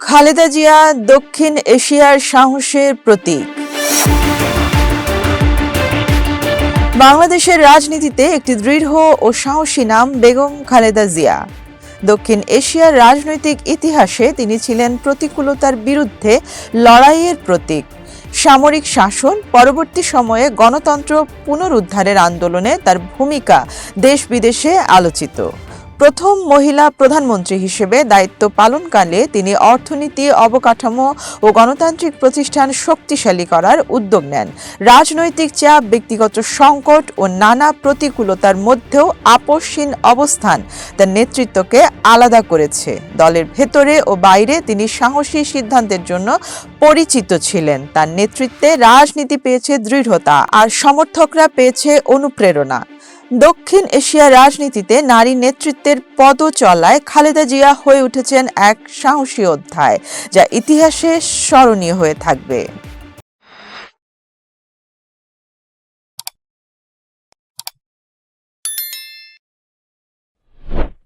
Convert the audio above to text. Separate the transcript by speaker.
Speaker 1: খালেদা জিয়া দক্ষিণ এশিয়ার সাহসের প্রতীক। বাংলাদেশের রাজনীতিতে একটি দৃঢ় ও সাহসী নাম বেগম খালেদা জিয়া। দক্ষিণ এশিয়ার রাজনৈতিক ইতিহাসে তিনি ছিলেন প্রতিকূলতার বিরুদ্ধে লড়াইয়ের প্রতীক। সামরিক শাসন পরবর্তী সময়ে গণতন্ত্র পুনরুদ্ধারের আন্দোলনে তার ভূমিকা দেশ বিদেশে আলোচিত। প্রথম মহিলা প্রধানমন্ত্রী হিসেবে দায়িত্ব পালনকালে তিনি অর্থনীতি, অবকাঠামো ও গণতান্ত্রিক প্রতিষ্ঠান শক্তিশালী করার উদ্যোগ নেন। রাজনৈতিক চাপ, ব্যক্তিগত সংকট ও নানা প্রতিকূলতার মধ্যেও আপসহীন অবস্থান তার নেতৃত্বকে আলাদা করেছে। দলের ভেতরে ও বাইরে তিনি সাহসী সিদ্ধান্তের জন্য পরিচিত ছিলেন। তার নেতৃত্বে রাজনীতি পেয়েছে দৃঢ়তা আর সমর্থকরা পেয়েছে অনুপ্রেরণা। দক্ষিণ এশিয়ার রাজনীতিতে নারী নেতৃত্বের পদচলায় খালেদা জিয়া হয়ে উঠেছেন এক সাহসী অধ্যায়, যা ইতিহাসে স্মরণীয় হয়ে থাকবে।